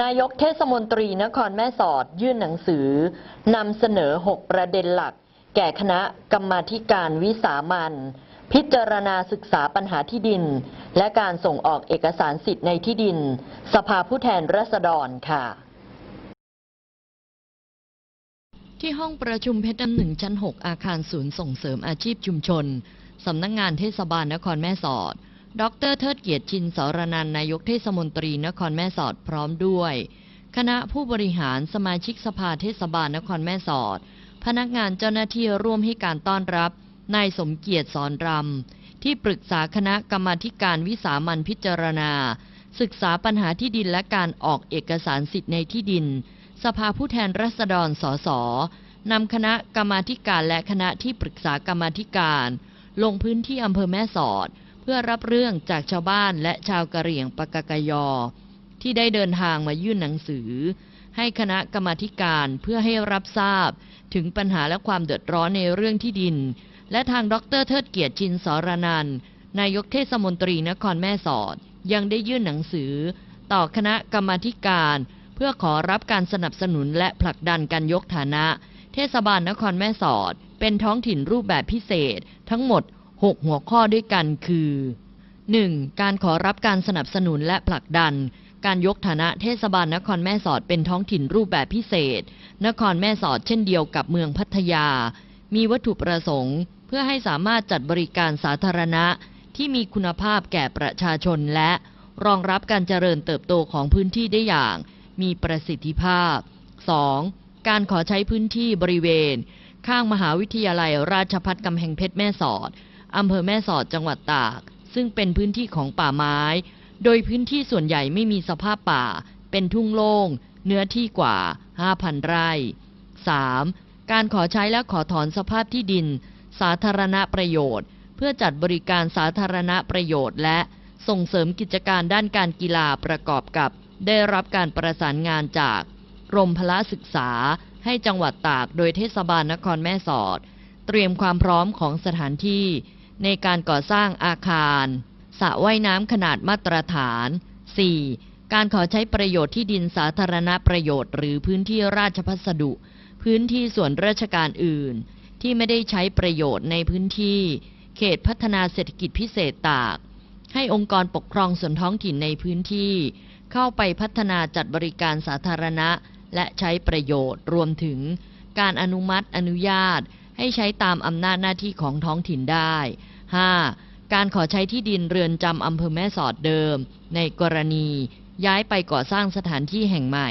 นายกเทศมนตรีนครแม่สอดยื่นหนังสือนำเสนอ 6 ประเด็นหลัก แก่คณะกรรมาการวิสามันพิจารณาศึกษาปัญหาที่ดิน และการส่งออกเอกสารสิทธิ์ในที่ดิน สภาผู้แทนราษฎรค่ะที่ห้องประชุมเพชรน้ำหนึ่งชั้น 6 อาคารศูนย์ส่งเสริมอาชีพชุมชน สำนักงงานเทศบาลนครแม่สอด ดรเทิดเกียรติชินสรนันนายกเทศมนตรีนครแม่สอดพร้อมด้วย คณะผู้บริหารสมาชิกสภาเทศบาลนครแม่สอด พนักงานเจ้าหน้าที่ร่วมให้การต้อนรับนายสมเกียรติสอนรำที่ปรึกษาคณะกรรมาการวิสามันพิจารณา ศึกษาปัญหาที่ดินและการออกเอกสารสิทธิ์ในที่ดิน สภาผู้แทนราษฎรสสนำคณะกรรมาการและคณะที่ปรึกษากรรมาการ ลงพื้นที่อำเภอแม่สอด พื่อรับเรื่องจากชาวบ้านและชาวกะเหรี่ยงปากกยอ ที่ได้เดินทางมายื่นหนังสือ ให้คณะกรรมาการเพื่อให้รับทราบ ถึงปัญหาและความเดือดร้อนในเรื่องที่ดิน และทางดรเทิดเกียรติชินสรนันนายกเทศมนตรีนครแม่สอด ยังได้ยื่นหนังสือ ต่อคณะกรรมาการ เพื่อขอรับการสนับสนุนและผลักดันการยกฐานะ เทศบาลนครแม่สอด เป็นท้องถิ่นรูปแบบพิเศษ ทั้งหมด 6 หัวข้อด้วยกันคือ 1. การขอรับการสนับสนุนและผลักดัน การยกฐานะเทศบาลนครแม่สอดเป็นท้องถิ่นรูปแบบพิเศษ นครแม่สอดเช่นเดียวกับเมืองพัทยา มีวัตถุประสงค์ เพื่อให้สามารถจัดบริการสาธารณะที่มีคุณภาพแก่ประชาชนและรองรับการเจริญเติบโตของพื้นที่ได้อย่าง มีประสิทธิภาพ 2. การขอใช้พื้นที่บริเวณ ข้างมหาวิทยาลัยราชภัฏกำแพงเพชรแม่สอด อำเภอแม่สอดจังหวัดตาก ซึ่งเป็นพื้นที่ของป่าไม้ โดยพื้นที่ส่วนใหญ่ไม่มีสภาพป่า เป็นทุ่งโล่ง เนื้อที่กว่า 5,000 ไร่ 3. การขอใช้และขอถอนสภาพที่ดิน สาธารณประโยชน์ เพื่อจัดบริการสาธารณประโยชน์ และส่งเสริมกิจการด้านการกีฬาประกอบกับ ได้รับการประสานงานจากกรมพละศึกษาให้จังหวัดตากโดยเทศบาลนครแม่สอด เตรียมความพร้อมของสถานที่ ในการก่อสร้างอาคารสระว่ายน้ำขนาดมาตรฐาน 4. การขอใช้ประโยชน์ที่ดินสาธารณประโยชน์ หรือพื้นที่ราชพัสดุ พื้นที่ส่วนราชการอื่น ที่ไม่ได้ใช้ประโยชน์ในพื้นที่ เขตพัฒนาเศรษฐกิจพิเศษตาก ให้องค์กรปกครองส่วนท้องถิ่นในพื้นที่ เข้าไปพัฒนาจัดบริการสาธารณะ และใช้ประโยชน์รวมถึง การอนุมัติอนุญาต ให้ใช้ตามอำนาจหน้าที่ของท้องถิ่นได้ 5. การขอใช้ที่ดินเรือนจำอำเภอแม่สอดเดิม ในกรณีย้ายไปก่อสร้างสถานที่แห่งใหม่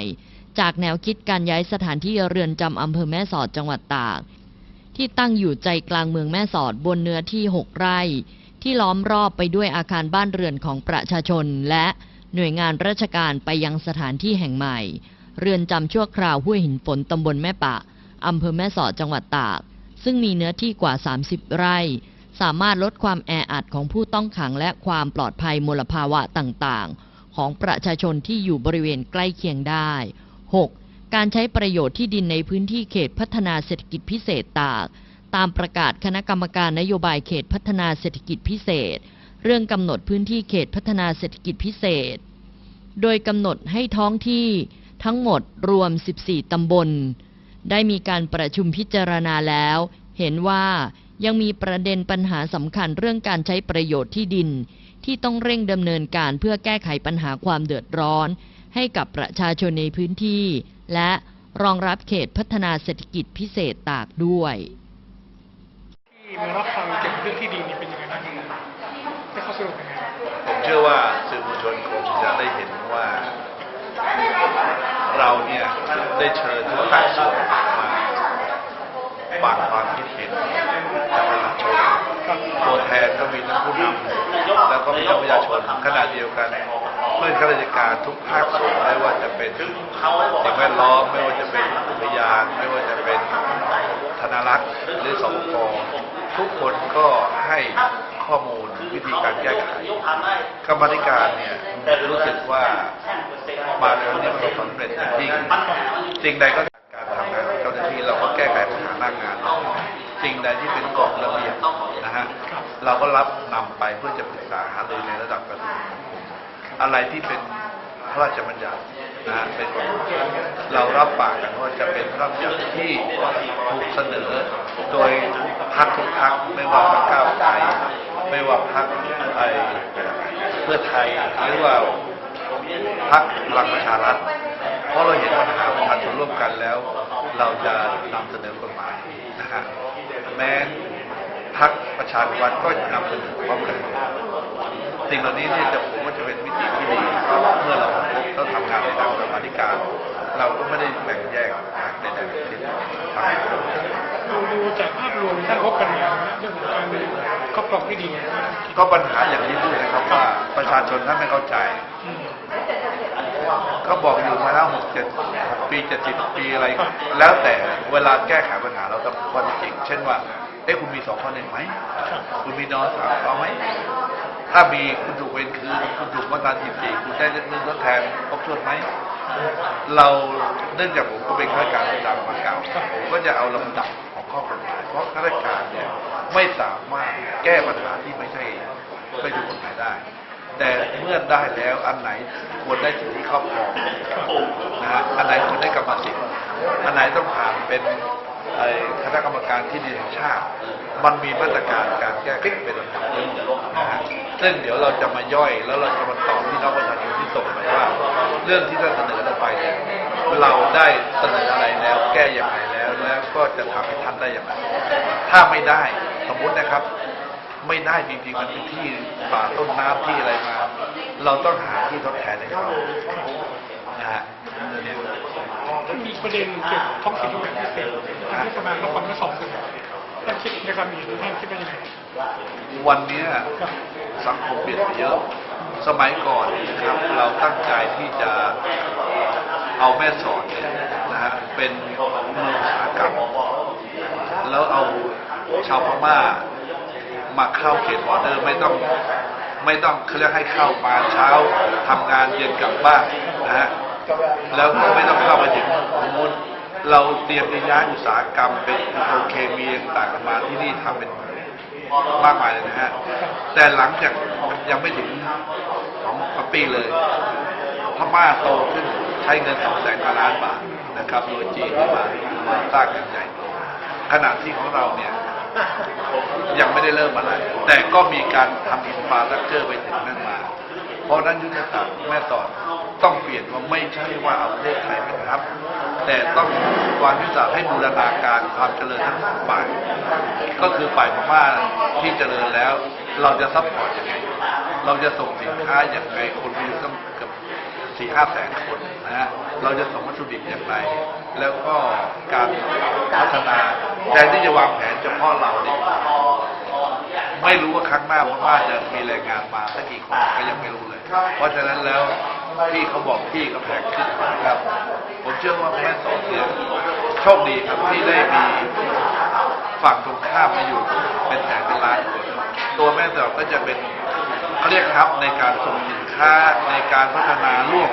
จากแนวคิดการย้ายสถานที่เรือนจำอำเภอแม่สอดจังหวัดตาก ที่ตั้งอยู่ใจกลางเมืองแม่สอดบนเนื้อที่ 6 ไร่ ที่ล้อมรอบไปด้วยอาคารบ้านเรือนของประชาชน และหน่วยงานราชการไปยังสถานที่แห่งใหม่ เรือนจำชั่วคราวห้วยหินฝนตำบลแม่ปะอำเภอแม่สอดจังหวัดตาก ซึ่งมีเนื้อที่กว่า 30 ไร่ สามารถลดความแออัดของผู้ต้องขังและความปลอดภัยมลภาวะต่างๆ ของประชาชนที่อยู่บริเวณใกล้เคียงได้ 6. การใช้ประโยชน์ที่ดินในพื้นที่เขตพัฒนาเศรษฐกิจพิเศษตาก ตามประกาศคณะกรรมการนโยบายเขตพัฒนาเศรษฐกิจพิเศษ เรื่องกำหนดพื้นที่เขตพัฒนาเศรษฐกิจพิเศษ โดยกำหนดให้ท้องที่ทั้งหมดรวม 14 ตำบล ได้มีการประชุมพิจารณาแล้ว เห็นว่ายังมีประเด็นปัญหาสำคัญเรื่องการใช้ประโยชน์ที่ดิน ที่ต้องเร่งดำเนินการเพื่อแก้ไขปัญหาความเดือดร้อน ให้กับประชาชนในพื้นที่ และรองรับเขตพัฒนาเศรษฐกิจพิเศษตากด้วยที่มารับฟังเกี่ยวกับเรื่องที่ดินนี่เป็นยังไงบ้างได้ข้อสรุปยังไงผมเชื่อว่าสื่อมวลชนคงจะได้เห็นว่า เราเนี่ยได้เชิญทุกภาคส่วนมาฟักความคิดเห็นจากประชาชนตัวแทนก็มีทั้งผู้นำแล้วก็มีทั้งประชาชนขณะเดียวกันเพื่อนข้าราชการทุกภาคส่วนไม่ว่าจะเป็นสิ่งแวดล้อมไม่ว่าจะเป็นอุทยานไม่ว่าจะเป็น ธนารักษ์หรือสปกทุกคนก็ให้ข้อมูลวิธีการแก้ไขกรรมธิการเนี่ยรู้สึกว่ามาแล้วเนี่ยประสบความสำเร็จอย่างยิ่งสิ่งใดก็การทำงานเจ้าหน้าที่เราก็แก้ไขปัญหาหน้างานสิ่งใดที่เป็นกรอบระเบียบนะฮะเราก็รับนำไปเพื่อจะปรึกษาหารือในระดับกระทรวงอะไรที่เป็นพระราชบัญญัติ นะเป็นกฎหมายเรารับปากกันว่าจะเป็นพระราชบัญญัติที่ถูกเสนอ โดยพรรคทุกพรรคไม่ว่าพรรคก้าวไกลไม่ว่าพรรคไอเพื่อไทยหรือว่าพรรคพลังประชารัฐเพราะเราเห็นปัญหาประชาชนร่วมกันแล้ว เราจะนำเสนอกฎหมายนะฮะแม้พรรคประชาธิปัตย์ก็นำเสนอพร้อมกันสิ่งเหล่านี้เนี่ยจะผมว่าจะเป็นวิธีที่ดีเมื่อเรา ไม่ได้แบ่งแยกใดๆทั้งสิ้นทำงานร่ดูดูจากภาพรวมท่านพบปัญหาเรื่องของการครอบครองที่ดินก็ปัญหาอย่างที่พูดนะครับว่าประชาชนท่านไม่เข้าใจอืมก็บอกอยู่มาแล้วหกเจ็ดปีเจ็ดสิบปีอะไร แล้วแต่เวลาแก้ไขปัญหาเราต้องข้อจริงเช่นว่าเอ๊ะคุณมีสองข้อหนึ่งไหมคุณมีนอสามข้อไหมถ้ามีคุณถูกเวรคืนคุณถูกมาตราสิบสี่คุณได้เงินทดแทนครบถ้วนไหม เราเนื่องจากผมก็เป็นข้าราชการประจำมาเก่าผมก็จะเอาลำดับของข้อกฎหมายเพราะข้าราชการเนี่ยไม่สามารถแก้ปัญหาที่ไม่ใช่ไม่ถูกกฎหมายได้ แต่เมื่อได้แล้วอันไหนควรได้สิทธิครอบครองนะฮะอันไหนควรได้กรรมสิทธิ์อันไหนต้องผ่านเป็น คณะกรรมการที่ดินแห่งชาติ มันมีมาตรการการแก้ไขเป็นลำดับนะฮะซึ่งเดี๋ยวเราจะมาย่อยแล้วเราจะมาตอบพี่น้องประชาชนที่ส่งไปว่า เรื่องที่ท่านเสนอเราไปเนี่ยเราได้เสนออะไรแล้ว แก้อย่างไรแล้วแล้วก็จะทำให้ท่านได้อย่างไรถ้าไม่ได้สมมุตินะครับ ไม่ได้จริงๆมันเป็นที่ป่าต้นน้ำที่อะไรมา เราต้องหาที่ทดแทนให้เขานะฮะเนี่ย มันมีประเด็นเกี่ยวกับท้องถิ่นที่แบบพิเศษทางเทศบาลนครทั้งสองจังหวัดท่านคิดในความเห็นท่านคิดว่ายังไงวันนี้สังคมเปลี่ยนไปเยอะ สมัยก่อนนะครับเราตั้งใจที่จะเอาแม่สอดเนี่ยนะฮะเป็นเมืองอุตสาหกรรมแล้วเอาชาวพม่ามาเข้าเขตบอเดอร์ไม่ต้องไม่ต้องเขาเรียกให้เข้ามาเช้าทำงานเย็นกลับบ้านนะฮะ แล้วก็ไม่ต้องเข้าไปถึงสมมติเราเตรียมจะย้ายอุตสาหกรรมเป็นโอเคมีต่างๆมาที่นี่ทำเป็นมากมายเลยนะฮะ แต่หลังจากยังไม่ถึงสองปีเลยพม่าโตขึ้นใช้เงินสองแสนล้านบาทนะครับ โดยจีนมามาสร้างกันใหญ่โตขณะที่ของเราเนี่ยยังไม่ได้เริ่มอะไร แต่ก็มีการทำอินฟาสตรักเจอร์ไปถึงนั่นมา เพราะนั้นยุทธศาสตร์แม่สอดต้องเปลี่ยนว่าไม่ใช่ว่าเอาประเทศไทยไปทับ แต่ต้องวางยุทธศาสตร์ให้บูรณาการความเจริญทั้งสองฝ่าย ก็คือฝ่ายพม่าที่เจริญแล้ว เราจะซัพพอร์ตยังไง เราจะส่งสินค้าอย่างไรคนมีต้องเกือบสี่ห้าแสนคนนะฮะเราจะส่งวัตถุดิบอย่างไร แล้วก็การพัฒนาแทนที่จะวางแผนเฉพาะเราเนี่ย ไม่รู้ว่าครั้งหน้าพม่าจะมีแรงงานมาสักกี่คนก็ยังไม่รู้เลย เพราะฉะนั้นแล้วพี่เขาบอกพี่ก็แพงขึ้นนะครับ ผมเชื่อว่าแม่สอนเนี่ยโชคดีครับที่ได้มีฝั่งตรงข้ามมาอยู่เป็นแสนเป็นล้านคนตัวแม่สอดก็จะเป็นเขาเรียกครับในการส่งสินค้าในการพัฒนาร่วม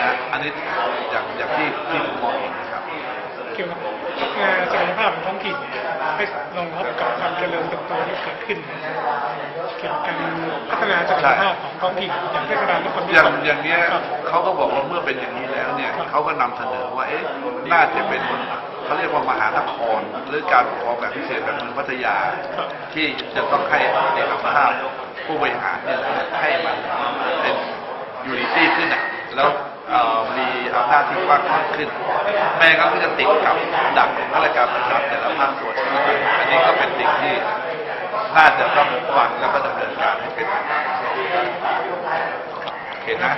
นะอันนี้อย่างอย่างที่ที่ผมมองเห็น กี่ยวกับงานศักยภาพของท้องถิ่นให้รองรับกับความเจริญเติบโตที่เกิดขึ้น เกี่ยวกับการพัฒนาศักยภาพของท้องถิ่นอย่างเทศบาลนครอย่างอย่างเนี้ยครับ เขาก็บอกว่าเมื่อเป็นอย่างนี้แล้วเนี่ยเขาก็นำเสนอว่าเอ๊ะน่าจะเป็นเขาเรียกว่ามหานครหรือการปกครองแบบพิเศษแบบเมืองพัทยา ที่จะต้องให้เอกภาพผู้บริหารเนี่ยให้มันเป็นยูนิตี้ขึ้นอะแล้วเอ่อมี อำนาที่กว้างขวางขึ้น แม่งั้นก็จะติดกับดักของข้าราชการประจำแต่ละภาคส่วนอันนี้ก็เป็นสิ่งที่น่าจะต้องฟังแล้วก็ดำเนินการให้เป็นไปตามโอเคนะ